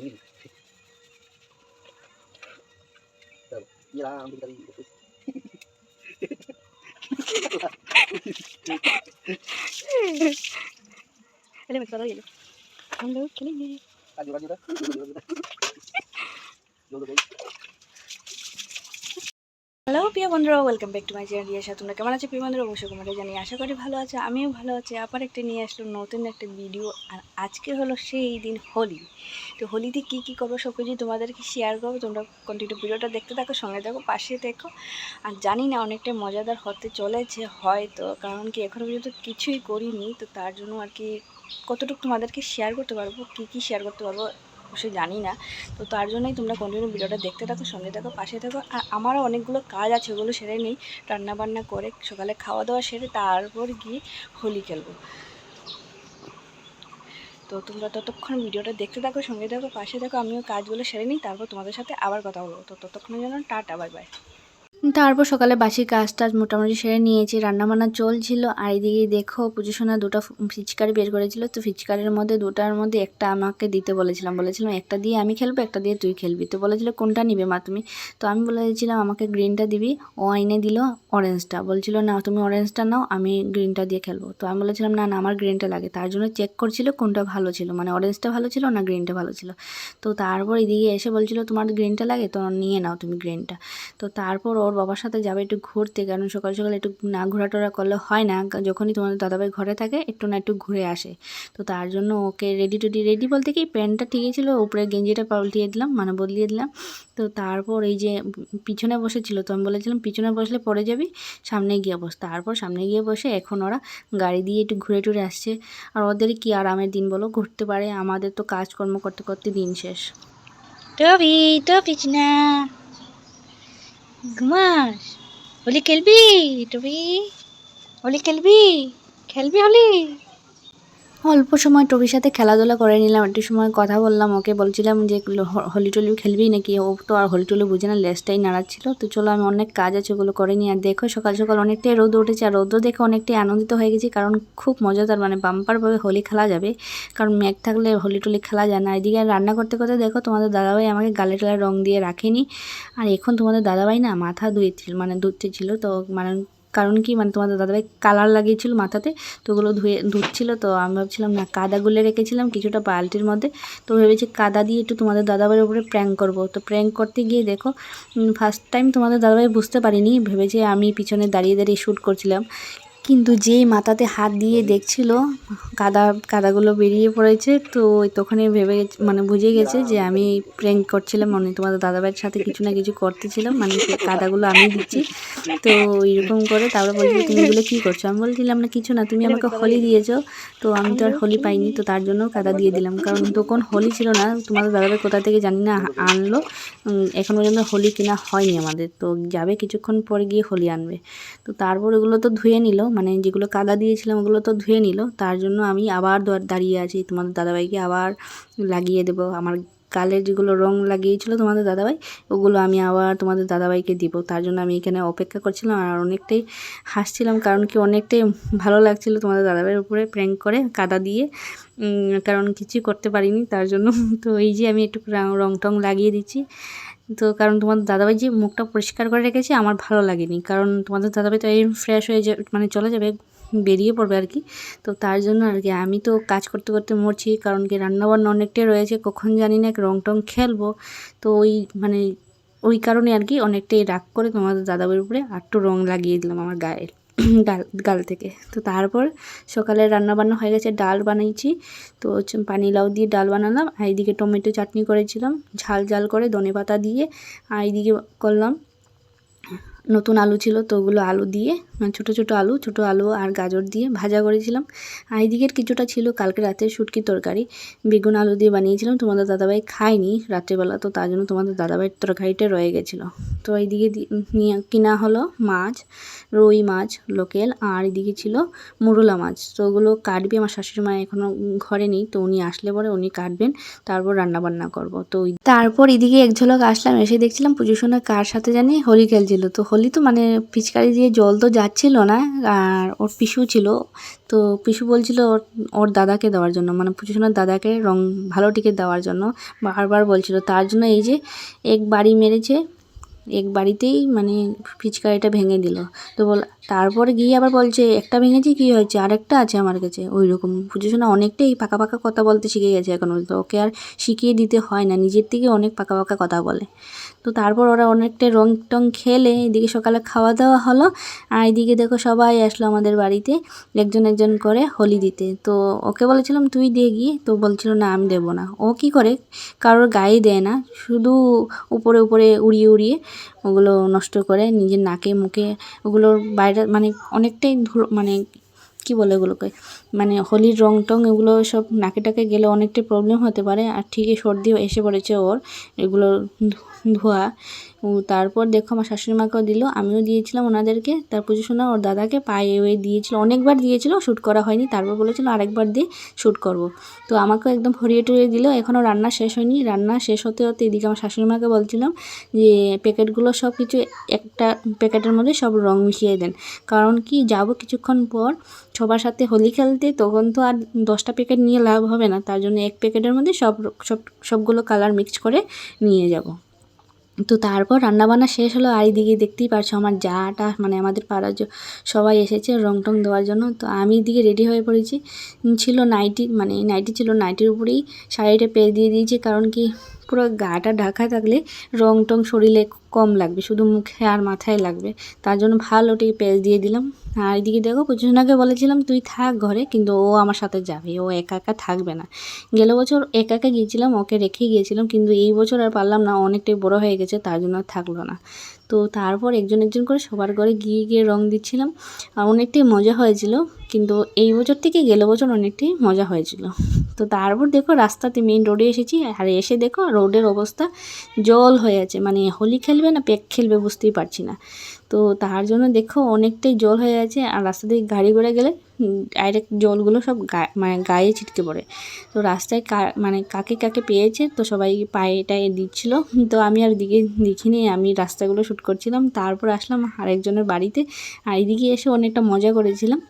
tulungin. Sabi, lang ang bigay ko. Alam mo, sarap yun. Hello, kilig. Ayo, ayo, ayo. Lolo, guys. প্রিয় বন্ধুরা welcome back to my channel Riyasha তোমরা কেমন আছো? প্রিয় বন্ধুরা, অবশ্যই কমেন্টে জানি আশা করি ভালো আছে। আমিও ভালো আছি। আবার একটা নিয়ে আসলো নতুন একটা ভিডিও আর আজকে হলো সেই দিন হোলি। তো হোলিতে কী কী করব সব কিছু তোমাদেরকে শেয়ার করব। তোমরা কন্টিনিউ ভিডিওটা দেখতে থাকো, সঙ্গে থাকো, পাশে দেখো আর জানি না অনেকটা মজাদার হতে চলেছে হয়তো। কারণ কি এখনও পর্যন্ত কিছুই করিনি। তো তার জন্য আর কি কতটুকু তোমাদেরকে শেয়ার করতে পারব, কী কী শেয়ার করতে পারব অবশ্যই জানি না। তো তার জন্যই তোমরা কন্টিনিউ ভিডিওটা দেখতে থাকো, সঙ্গে থাকো, পাশে থাকো। আর আমারও অনেকগুলো কাজ আছে, ওগুলো সেরে নেই। রান্নাবান্না করে সকালে খাওয়া দাওয়া সেরে তারপর গিয়ে হোলি খেলব। তো তোমরা ততক্ষণ ভিডিওটা দেখতে থাকো, সঙ্গে থাকো, পাশে থাকো, আমিও কাজগুলো সেরে নিই, তারপর তোমাদের সাথে আবার কথা বলব। তো ততক্ষণের জন্য টাটা, বাই বাই। তারপর সকালে বাসি কাজ টাজ মোটামুটি সেরে নিয়েছি, রান্নাবান্না চলছিল। আর এদিকে দেখো পুজো সোনা দুটো ফিচকারি বের করেছিল। তো ফিচকারির মধ্যে দুটার মধ্যে একটা আমাকে দিতে বলেছিলাম। বলেছিলাম, একটা দিয়ে আমি খেলব, একটা দিয়ে তুই খেলবি। তো বলেছিল, কোনটা নিবে মা তুমি? তো আমি বলেছিলাম আমাকে গ্রিনটা দিবি। ও আইনে দিল অরেঞ্জটা বলছিল, না, তুমি অরেঞ্জটা নাও, আমি গ্রিনটা দিয়ে খেলব। তো আমি বলেছিলাম, না না, আমার গ্রিনটা লাগে। তার জন্য চেক করছিল কোনটা ভালো ছিল। মানে অরেঞ্জটা ভালো ছিল না গ্রিনটা ভালো ছিল? তো তারপর এদিকে এসে বলছিল, তোমার গ্রিনটা লাগে, তো নিয়ে নাও তুমি গ্রিনটা। তো তারপর ওর বাবার সাথে যাবে একটু ঘুরতে, কারণ সকাল সকাল একটু না ঘোরাটোরা করলে হয় না। যখনই তোমাদের দাদাভাই ঘরে থাকে, একটু না একটু ঘুরে আসে। তো তার জন্য ওকে রেডি টেডি রেডি বলতে কি, প্যান্টটা ঠিকই ছিল, উপরে গেঞ্জিটা পাল্টিয়ে দিলাম মানে বদলিয়ে দিলাম। তো তারপর এই যে পিছনে বসেছিল, তো আমি বলেছিলাম, পিছনে বসলে পড়ে যাবি, সামনে গিয়ে বস। তারপর সামনে গিয়ে বসে এখন ওরা গাড়ি দিয়ে একটু ঘুরে টুরে আসছে। আর ওদের কি আরামের দিন বলো, ঘুরতে পারে। আমাদের তো কাজকর্ম করতে করতে দিন শেষ। টবি টবি না ঘুমাস। হোলি খেলবি টবি হোলি খেলবি? খেলবি হোলি? অল্প সময় টবির সাথে খেলাধুলা করে নিলাম, একটু সময় কথা বললাম, ওকে বলছিলাম যে হোলি টোলি খেলবি নাকি? ও তো আর হোলি টোলি বুঝে না, লেজটাই নাড়াচ্ছিল। তো চলো, আমি অনেক কাজ আছে ওগুলো করে নিই। আর দেখো, সকাল সকাল অনেকটাই রোদ উঠেছে। আর রোদও দেখে অনেকটাই আনন্দিত হয়ে গেছি, কারণ খুব মজাদার মানে বাম্পারভাবে হোলি খেলা যাবে। কারণ মেঘ থাকলে হোলি টোলি খেলা যায় না। এদিকে রান্না করতে করতে দেখো, তোমাদের দাদাভাই আমাকে গালে টালে রং দিয়ে রাখেনি। আর এখন তোমাদের দাদাভাই না, মাথা ধুয়েছিল মানে ধুতে ছিল। তো মানে কারণ কি মানে তোমাদের দাদাভাই কালার লাগিয়েছিল মাথাতে, তো ওগুলো ধুয়ে, ধুচ্ছিল, তো আমি ভাবছিলাম, না, কাদা গুলে রেখেছিলাম কিছুটা বালতির মধ্যে। তো ভেবেছি কাদা দিয়ে একটু তোমাদের দাদাভাইয়ের উপরে প্র্যাঙ্ক করব। তো প্র্যাঙ্ক করতে গিয়ে দেখো ফার্স্ট টাইম তোমাদের দাদাভাই বুঝতে পারিনি, ভেবেছে আমি পিছনে দাঁড়িয়ে দাঁড়িয়ে শ্যুট করছিলাম। কিন্তু যেই মাথাতে হাত দিয়ে দেখছিল, কাদা, কাদাগুলো বেরিয়ে পড়েছে, তো তখনই ভেবে মানে বুঝে গেছে যে আমি প্র্যাঙ্ক করছিলাম মানে তোমাদের দাদাভাইয়ের সাথে কিছু না কিছু করতেছিলাম মানে কাদাগুলো আমি দিচ্ছি। তো এরকম করে তারপরে বলছিল, তুমি এগুলো কী করছ? আমি বলছিলাম, না, কিছু না, তুমি আমাকে হোলি দিয়েছ, তো আমি তো আর হোলি পাইনি, তো তার জন্য কাদা দিয়ে দিলাম। কারণ তখন হোলি ছিল না, তোমাদের দাদাভাই কোথা থেকে জানি না আনলো এখন পর্যন্ত হোলি কিনা হয়নি আমাদের, তো যাবে কিছুক্ষণ পরে গিয়ে হোলি আনবে। তো তারপর ওগুলো তো ধুয়ে নিল মানে যেগুলো কাদা দিয়েছিলাম ওগুলো তো ধুয়ে নিল। তার জন্য আমি আবার দাঁড়িয়ে আছি তোমাদের দাদাভাইকে আবার লাগিয়ে দেবো। আমার গালের যেগুলো রং লাগিয়েছিল তোমাদের দাদাভাই, ওগুলো আমি আবার তোমাদের দাদাভাইকে দিব। তার জন্য আমি এখানে অপেক্ষা করছিলাম আর অনেকটাই হাসছিলাম কারণ কি অনেকটাই ভালো লাগছিল তোমাদের দাদাভাইয়ের উপরে প্র্যাঙ্ক করে কাদা দিয়ে। কারণ কিছুই করতে পারিনি, তার জন্য তো এই যে আমি একটু রং টং লাগিয়ে দিচ্ছি। তো কারণ তোমাদের দাদাভাই যে মুখটা পরিষ্কার করে রেখেছে, আমার ভালো লাগেনি। কারণ তোমাদের দাদাভাই তো এই ফ্রেশ হয়ে যাবে মানে চলে যাবে, বেরিয়ে পড়বে আর কি। তো তার জন্য আর কি আমি তো কাজ করতে করতে মরছি, কারণ কি রান্নাবান্না অনেকটাই রয়েছে, কখন জানি না এক রং টং খেলব। তো ওই মানে ওই কারণে আর কি অনেকটাই রাগ করে তোমাদের দাদাভাইয়ের উপরে আটটু রং লাগিয়ে দিলাম আমার গায়ে। গাল গাল থেকে। তো তারপর সকালে রান্না বান্না হয়ে গেছে, ডাল বানিয়েছি তো পানি লাউ দিয়ে ডাল বানালাম, আর এইদিকে টমেটো চাটনি করেছিলাম। ঝাল ঝাল করে ধনে পাতা দিয়ে, আর এইদিকে করলাম। নতুন আলু ছিল, তো ওগুলো আলু দিয়ে ছোটো ছোটো আলু ছোটো আলু আর গাজর দিয়ে ভাজা করেছিলাম। আর এইদিকের কিছুটা ছিল কালকে রাতে শুটকি তরকারি। বেগুন আলু দিয়ে বানিয়েছিলাম, তোমাদের দাদাভাই খায়নি রাত্রেবেলা, তো তার জন্য তোমাদের দাদাভাইয়ের তরকারিটা রয়ে গেছিল। তো এইদিকে নিয়ে কিনা হলো মাছ, রুই মাছ, লোকেল, আর এদিকে ছিল মুরুলা মাছ। তো ওগুলো কাটবে, আমার শাশুড়ি মা এখনও ঘরে নেই, তো উনি আসলে পরে উনি কাটবেন, তারপর রান্না বান্না করব। তো তারপর এদিকে এক ঝলক আসলাম, এসে দেখছিলাম পুজোর সময় কার সাথে জানি হোলি খেলছিল। তো হোলি তো মানে পিচকারি দিয়ে জল তো যাচ্ছিল না, আর ওর পিসু ছিল। তো পিসু বলছিল ওর ওর দাদাকে দেওয়ার জন্য মানে পুজোর দাদাকে রং, ভালো টিকে দেওয়ার জন্য। বারবার বলছিল, তার জন্য এই যে এক বাড়ি মেরেছে, এক বাড়িতেই মানে পিচকারিটা ভেঙে দিল। তো বল, তারপর গিয়ে আবার বলছে, একটা ভেঙেছি, কী হয়েছে? আরেকটা আছে আমার কাছে। ওই রকম পুজোর সময় অনেকটাই পাকা পাকা কথা বলতে শিখে গেছে এখন। ওকে আর শিখিয়ে দিতে হয় না, নিজের থেকে অনেক পাকা পাকা কথা বলে। তো তারপর ওরা অনেকটা রং টং খেলে, এদিকে সকালে খাওয়া দাওয়া হলো, আর এদিকে দেখো সবাই আসলো আমাদের বাড়িতে, একজন একজন করে হোলি দিতে। তো ওকে বলেছিলাম, তুই দিয়ে গিয়ে। তো বলছিল, না, আমি দেবো না। ও কি করে, কারোর গায়ে দেয় না, শুধু উপরে উপরে উড়িয়ে উড়িয়ে ওগুলো নষ্ট করে, নিজের নাকে মুখে ওগুলোর বাইরে মানে অনেকটাই ধুলো মানে কি বলে ওগুলোকে মানে হোলির রং টং এগুলো সব নাকে টাকে গেলে অনেকটাই প্রবলেম হতে পারে, আর ঠিকই সর্দিও এসে পড়েছে ওর, এগুলো ধোয়া। ও তারপর দেখো আমার শাশুড়ি মাকেও দিল, আমিও দিয়েছিলাম ওনাদেরকে। তার পুজো শোনা ওর দাদাকে পায়ে ওয়ে দিয়েছিল, অনেকবার দিয়েছিল, শ্যুট করা হয়নি। তারপর বলেছিল আরেকবার দিয়ে শ্যুট করব। তো আমাকেও একদম ভরিয়ে টরিয়ে দিল এখনও রান্না শেষ হয়নি। রান্না শেষ হতে হতে এদিকে আমার শাশুড়ি মাকে বলছিলাম যে, প্যাকেটগুলো সব কিছু একটা প্যাকেটের মধ্যে সব রং মিশিয়ে দেন। কারণ কি, যাব কিছুক্ষণ পর সবার সাথে হোলি খেলতে, তখন তো আর দশটা প্যাকেট নিয়ে লাভ হবে না। তার জন্য এক প্যাকেটের মধ্যে সব সব, সবগুলো কালার মিক্স করে নিয়ে যাব। তো তারপর রান্নাবান্না শেষ হলো, আর এদিকে দেখতেই পারছ আমার যাটা মানে আমাদের পাড়ার সবাই এসেছে রং টং দেওয়ার জন্য। তো আমি এদিকে রেডি হয়ে পড়েছি। ছিল নাইটি মানে নাইটি ছিল নাইটির উপরেই শাড়িটা পেয়ে দিয়ে দিয়েছি, কারণ কি পুরো গাটা ঢাকা থাকলে রং টং শরীরে কম লাগবে, শুধু মুখে আর মাথায় লাগবে। তার জন্য ভালো টি পেঁয়াজ দিয়ে দিলাম। আর এদিকে দেখো পুজোনাকে বলেছিলাম, তুই থাক ঘরে, কিন্তু ও আমার সাথে যাবে, ও একা একা থাকবে না। গেল বছর একা একা গিয়েছিলাম, ওকে রেখে গিয়েছিলাম, কিন্তু এই বছর আর পারলাম না, অনেকটাই বড় হয়ে গেছে, তার জন্য থাকল না। তো তারপর একজন একজন করে সবার ঘরে গিয়ে গিয়ে রং দিচ্ছিলাম। আর অনেকটাই মজা হয়েছিল, কিন্তু এই বছর থেকে গেল বছর অনেকটাই মজা হয়েছিল। তো তারপর দেখো রাস্তাতে মেইন রোডে এসেছি, আর এসে দেখো রোডের অবস্থা জল হয়ে আছে। মানে হোলি খেলবে না, পেক খেলবে বুঝতেই পারছি না। তো তার জন্য দেখো অনেকটাই জল হয়ে আছে, আর রাস্তা দিয়ে গাড়ি ঘোড়া গেলে ডাইরেক্ট জলগুলো সব মানে গায়ে ছিটকে পড়ে। তো রাস্তায় মানে কাকে কাকে পেয়েছে তো সবাই পায়ে টায়ে দিচ্ছিল। তো আমি আর দিকে দেখিনি, আমি রাস্তাগুলো শ্যুট করছিলাম। তারপর আসলাম আরেকজনের বাড়িতে। আর এদিকে এসে অনেকটা মজা করেছিলাম।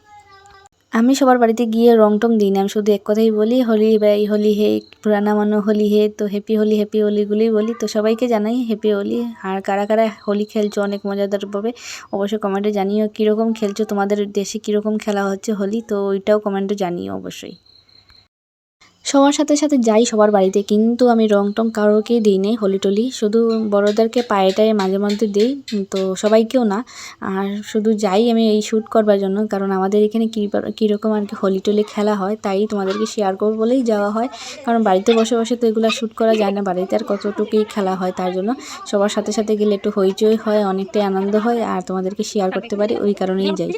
আমি সবার বাড়িতে গিয়ে রং টং দিই না, আমি শুধু এক কথাই বলি, হোলি ভাই হোলি হে, পুরানা মানো, হোলি হে, তো হ্যাপি হোলি হ্যাপি হোলিগুলোই বলি। তো সবাইকে জানাই হ্যাপি হোলি। আর কারা কারা হোলি খেলছো, অনেক মজাদারভাবে অবশ্যই কমেন্টে জানিও কীরকম খেলছো, তোমাদের দেশে কীরকম খেলা হচ্ছে হোলি, তো ওইটাও কমেন্টে জানিও অবশ্যই। সবার সাথে সাথে যাই সবার বাড়িতে, কিন্তু আমি রং টং কারোকেই দিই নি হোলি টলি শুধু বড়োদেরকে পায়েটায় মাঝে মধ্যে দিই, তো সবাইকেও না। আর শুধু যাই আমি এই শ্যুট করবার জন্য, কারণ আমাদের এখানে কী কীরকম আর কি হোলি টলি খেলা হয়, তাই তোমাদেরকে শেয়ার করব বলেই যাওয়া হয়। কারণ বাড়িতে বসে বসে তো এগুলো শ্যুট করা যায় না, বাড়িতে আর কতটুকুই খেলা হয় তার জন্য। সবার সাথে সাথে গেলে একটু হইচই হয়, অনেকটাই আনন্দ হয়, আর তোমাদেরকে শেয়ার করতে পারি, ওই কারণেই যাই।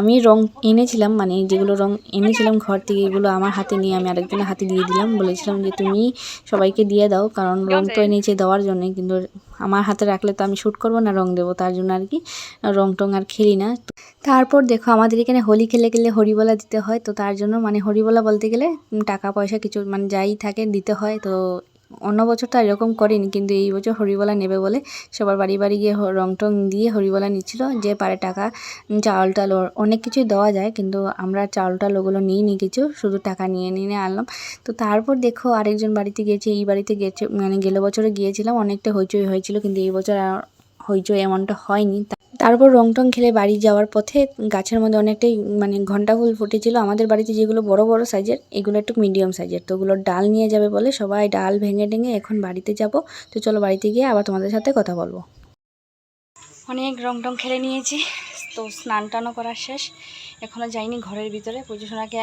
আমি রং এনেছিলাম মানে যেগুলো রং এনেছিলাম ঘর থেকে, এগুলো আমার হাতে নিয়ে আমি আরেকজনের হাতে দিয়ে দিলাম। বলেছিলাম যে তুমি সবাইকে দিয়ে দাও কারণ রং তো এনেছে দেওয়ার জন্য। কিন্তু আমার হাতে রাখলে তো আমি শ্যুট করব না রং দেবো। তার জন্য আর কি রং টং আর খেলি না। তারপর দেখো আমাদের এখানে হোলি খেলে গেলে হরিবলা দিতে হয়। তো তার জন্য মানে হরিবলা বলতে গেলে টাকা পয়সা কিছু মানে যাই থাকে দিতে হয়। তো অন্য বছর তো এরকম করিনি, কিন্তু এই বছর হরিবলা নেবে বলে সবার বাড়ি বাড়ি গিয়ে রং টং দিয়ে হরিবলা নিচ্ছিল, যে পারে টাকা চাউল টাল অনেক কিছুই দেওয়া যায়, কিন্তু আমরা চাউল টাল ওগুলো নিই কিছু, শুধু টাকা নিয়ে নিয়ে আনলাম। তো তারপর দেখো আরেকজন বাড়িতে গিয়েছে, এই বাড়িতে গেছে মানে গেলে বছরে গিয়েছিলাম, অনেকটা হইচই হয়েছিল, কিন্তু এই বছর হইচই এমনটা হয়নি। তারপর রং টং খেলে বাড়ি যাওয়ার পথে গাছের মধ্যে অনেকটাই মানে ঘণ্টা ফুল ফুটেছিল। আমাদের বাড়িতে যেগুলো বড় বড় সাইজের, এগুলো একটু মিডিয়াম সাইজের। তো ওগুলো ডাল নিয়ে যাবে বলে সবাই ডাল ভেঙে টেঙে এখন বাড়িতে যাব। তো চলো বাড়িতে গিয়ে আবার তোমাদের সাথে কথা বলব। অনেক রং টং খেলে নিয়েছি। তো স্নান টানও করা শেষ। এখনও যাইনি ঘরের ভিতরে। পুজো সোনাকে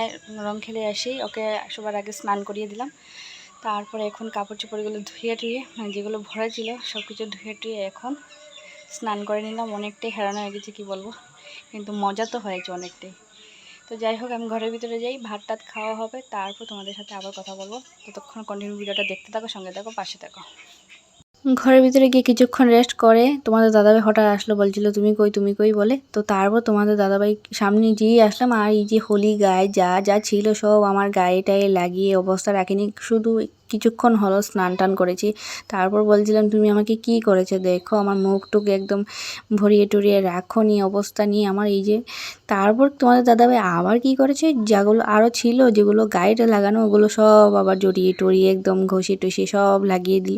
রং খেলে আসেই ওকে সবার আগে স্নান করিয়ে দিলাম। তারপরে এখন কাপড় চোপড়গুলো ধুয়ে টুয়ে মানে যেগুলো ভরা ছিল সব কিছু ধুয়ে টুয়ে এখন স্নান করে নিলাম, অনেকটাই হেরানো হয়ে গেছে, কী বলব? কিন্তু মজা তো হয়েছে অনেকটাই। তো যাই হোক, আমি ঘরের ভিতরে যাই, ভাত টাত খাওয়া হবে, তারপর তোমাদের সাথে আবার কথা বলব। ততক্ষণ কন্টিনিউ ভিডিওটা দেখতে থাকো, সঙ্গে থাকো, পাশে থাকো। ঘরের ভিতরে গিয়ে কিছুক্ষণ রেস্ট করে, তোমাদের দাদাভাই হঠাৎ আসলো, বলছিল, তুমি কই তুমি কই? বলে। তো তারপর তোমাদের দাদাভাই সামনে যেই আসলাম, আর এই যে হোলি গায়ে যা যা ছিল সব আমার গায়ে টায়ে লাগিয়ে অবস্থা রাখিনি। শুধু কিছুক্ষণ হলো স্নান টান করেছি। তারপর বলছিলাম, তুমি আমাকে কি করেছ দেখো, আমার মুখ টুক একদম ভরিয়ে টরিয়ে রাখো নি, অবস্থা নিয়ে আমার এই যে তারপর তোমাদের দাদাভাই আবার কি করেছে? যাগুলো আরও ছিল, যেগুলো গায়েটা লাগানো, ওগুলো সব আবার জড়িয়ে টরিয়ে একদম ঘষে টষে সব লাগিয়ে দিল।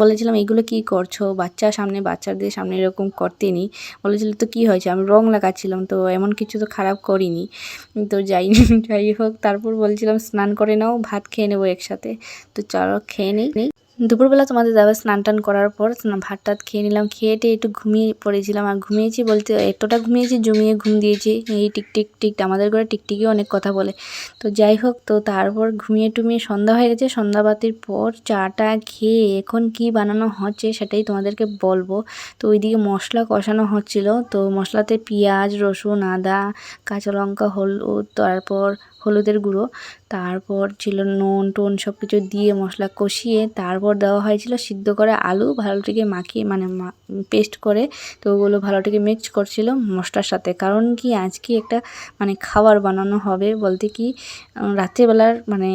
বলেছিলাম, এগুলো কি করছ? বাচ্চা সামনে, বাচ্চাদের সামনে এরকম করতে নি বলেছিল, তো কি হয়েছে? আমি রং লাগাচ্ছিলাম, তো এমন কিছু তো খারাপ করিনি। তো যাই যাই হোক, তারপর বলছিলাম, স্নান করে নাও, ভাত খেয়ে নেব একসাথে। তো চলো খেয়ে নিই। দুপুরবেলা তোমাদের দাদা স্নান টান করার পর ভাত টাত খেয়ে নিলাম। খেয়ে টেয়ে একটু ঘুমিয়ে পড়েছিলাম আর ঘুমিয়েছি বলতে এতটা ঘুমিয়েছি জমিয়ে ঘুম দিয়েছি। এই টিক টিক টিক আমাদের ঘরে টিকটিকি অনেক কথা বলে। তো যাই হোক, তো তারপর ঘুমিয়ে টুমিয়ে সন্ধ্যা হয়ে গেছে। সন্ধ্যাবাতির পর চাটা খেয়ে এখন কি বানানো হচ্ছে সেটাই তোমাদেরকে বলব। তো ওইদিকে মশলা কষানো হচ্ছিল। তো মশলাতে পেঁয়াজ, রসুন, আদা, কাঁচা লঙ্কা, হলুদ, তারপর হলুদের গুঁড়ো। তারপর ছিল নুন টুন সব কিছু দিয়ে মশলা কষিয়ে তারপর দেওয়া হয়েছিল সিদ্ধ করে আলু ভালোটিকে মাখিয়ে মানে পেস্ট করে তো ওগুলো ভালোটিকে মিক্স করছিল মশলার সাথে। কারণ কি আজকে একটা মানে খাবার বানানো হবে বলতে কি রাত্রেবেলার মানে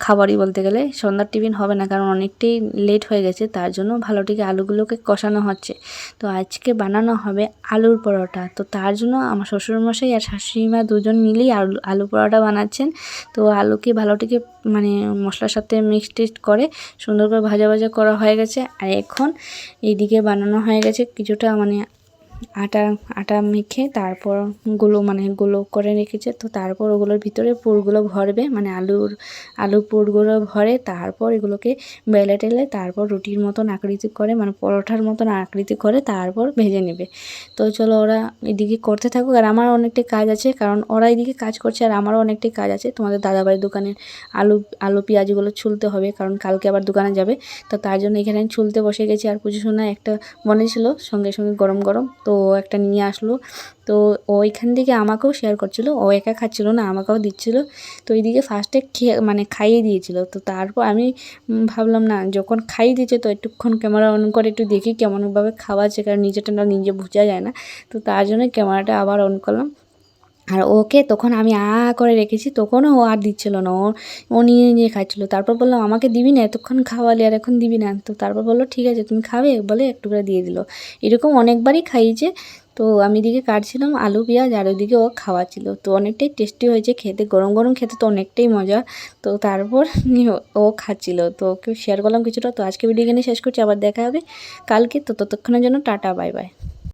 খাবারই বলতে গেলে সন্ধ্যার টিফিন হবে না, কারণ অনেকটাই লেট হয়ে গেছে, তার জন্য ভালোটিকে আলুগুলোকে কষানো হচ্ছে। তো আজকে বানানো হবে আলুর পরোটা। তো তার জন্য আমার শ্বশুরমশাই আর শাশুড়ি মা দুজন মিলেই আলু আলু পরোটা বানাচ্ছেন। তো আলুকে ভালোটিকে মানে মশলার সাথে মিক্স টেস্ট করে সুন্দর করে ভাজা ভাজা করা হয়ে গেছে। আর এখন এইদিকে বানানো হয়ে গেছে কিছুটা মানে আটা আটা মেখে তারপরগুলো মানে গুলো করে রেখেছে। তো তারপর ওগুলোর ভিতরে পুরগুলো ভরবে মানে আলুর আলু পুরগুলো ভরে তারপর এগুলোকে বেলে টেলে তারপর রুটির মতন আকৃতি করে মানে পরোঠার মতন আকৃতি করে তারপর ভেজে নেবে। তো চলো ওরা এদিকে করতে থাকুক। আর আমার অনেকটাই কাজ আছে, কারণ ওরা এদিকে কাজ করছে আর আমারও অনেকটাই কাজ আছে। তোমাদের দাদাবাড়ির দোকানে আলু আলু পেঁয়াজগুলো ছুলতে হবে, কারণ কালকে আবার দোকানে যাবে। তো তার জন্য এখানে ছুলতে বসে গেছি। আর পুজো সোনা একটা বনেছিল সঙ্গে সঙ্গে গরম গরম। তো একটা নিয়ে আসলো। তো ওইখান থেকে আমাকেও শেয়ার করছিল। ও একা খাচ্ছিল না, আমাকেও দিচ্ছিল। তো এইদিকে ফার্স্টে খেয়ে মানে খাইয়ে দিয়েছিল। তো তারপর আমি ভাবলাম না, যখন খাইয়ে দিয়েছে তো একটুক্ষণ ক্যামেরা অন করে একটু দেখি কেমনভাবে খাওয়াচ্ছে কারণ নিজেটা না নিজে বোঝা যায় না। তো তার জন্য ক্যামেরাটা আবার অন করলাম। আর ওকে তখন আমি আ করে রেখেছি, তখনও ও আর দিচ্ছিল না। ও ও নিয়ে নিয়ে খাচ্ছিল তারপর বললাম, আমাকে দিবি না, এতক্ষণ খাওয়ালি আর এখন দিবি না। তো তারপর বলল, ঠিক আছে, তুমি খাবে? বলে একটু করে দিয়ে দিল। এরকম অনেকবারই খাইয়েছে। তো আমি দিকে কাটছিলাম আলু, পেঁয়াজ আর ওইদিকে ও খাওয়াচ্ছিল। তো অনেকটাই টেস্টি হয়েছে খেতে, গরম গরম খেতে তো অনেকটাই মজা। তো তারপর ও খাচ্ছিল। তো ওকে শেয়ার করলাম কিছুটা। তো আজকে ভিডিও এখানে শেষ করছি। আবার দেখা হবে কালকে। তো ততক্ষণের জন্য টাটা বাই বাই